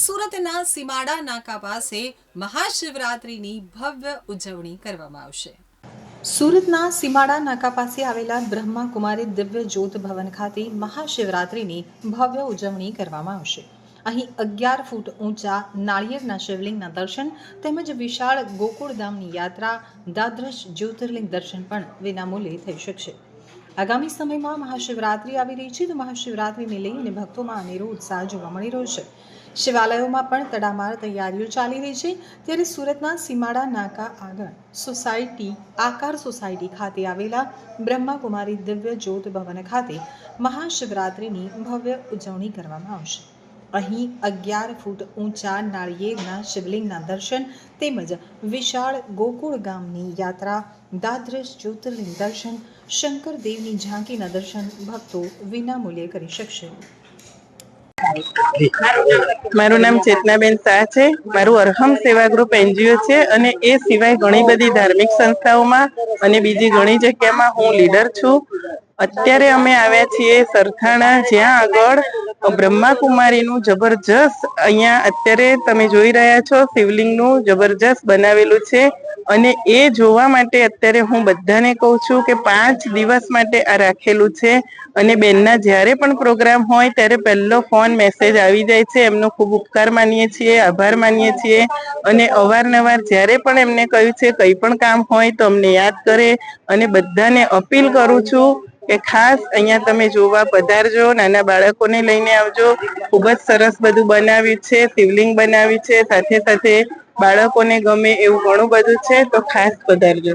સુરતના સીમાડા નાકા પાસે મહાશિવરાત્રિની ભવ્ય ઉજવણી કરવામાં આવશે. સુરતના સીમાડા નાકા પાસે આવેલા બ્રહ્મા કુમારી દિવ્ય જ્યોત ભવન ખાતે મહાશિવરાત્રિની ભવ્ય ઉજવણી કરવામાં આવશે. અહીં અગિયાર ફૂટ ઊંચા નાળિયેરના શિવલિંગના દર્શન તેમજ વિશાળ ગોકુળધામની યાત્રા, દાદ્રશ જ્યોતિર્લિંગ દર્શન પણ વિનામૂલ્યે થઈ શકશે. આગામી સમયમાં મહાશિવરાત્રિ આવી રહી છે તો મહાશિવરાત્રિને લઈને ભક્તોમાં અનેરો ઉત્સાહ જોવા મળી રહ્યો છે. શિવાલયોમાં પણ તડામાર તૈયારીઓ ચાલી રહી છે. ત્યારે સુરતના સીમાડા નાકા આગળ સોસાયટી, આકાર સોસાયટી ખાતે આવેલા બ્રહ્માકુમારી દિવ્ય જ્યોત ભવન ખાતે મહાશિવરાત્રિની ભવ્ય ઉજવણી કરવામાં આવશે. અહીં અગિયાર ફૂટ ઊંચા નાળિયેરના શિવલિંગના દર્શન તેમજ વિશાળ ગોકુળ ગામની યાત્રા દાદ્રસ જ્યોતિર્લિંગ દર્શન, શંકરદેવની ઝાંકીના દર્શન ભક્તો વિનામૂલ્યે કરી શકશે. મારું નામ ચેતનાબેન શાહ છે. મારું અરહમ સેવા ગ્રુપ એનજીઓ છે અને એ સિવાય ઘણી બધી ધાર્મિક સંસ્થાઓમાં અને બીજી ઘણી જગ્યામાં હું લીડર છું. અત્યારે અમે આવ્યા છીએ સરથાણા, જ્યાં આગળ બ્રહ્માકુમારીનું જબરજસ્ત અહીંયા અત્યારે તમે જોઈ રહ્યા છો, શિવલિંગનું જબરજસ્ત બનાવેલું છે. અને એ જોવા માટે અત્યારે હું બધાને કહું છું કે પાંચ દિવસ માટે આ રાખેલું છે. અને બેનના જ્યારે પણ પ્રોગ્રામ હોય ત્યારે પહેલો ફોન મેસેજ આવી જાય છે. એમનો ખૂબ ઉપકાર માનીએ છીએ, આભાર માનીએ છીએ. અને અવારનવાર જ્યારે પણ એમને કહ્યું છે કંઈ પણ કામ હોય તો અમને યાદ કરે. અને બધાને અપીલ કરું છું કે ખાસ અહીંયા તમે જોવા પધારજો નાના બાળકોને લઈને આવજો. ખૂબ જ સરસ બધું બનાવ્યું છે, શિવલિંગ બનાવ્યું છે, સાથે સાથે બાળકોને ગમે એવું ઘણું બધું છે, તો ખાસ પધારજો.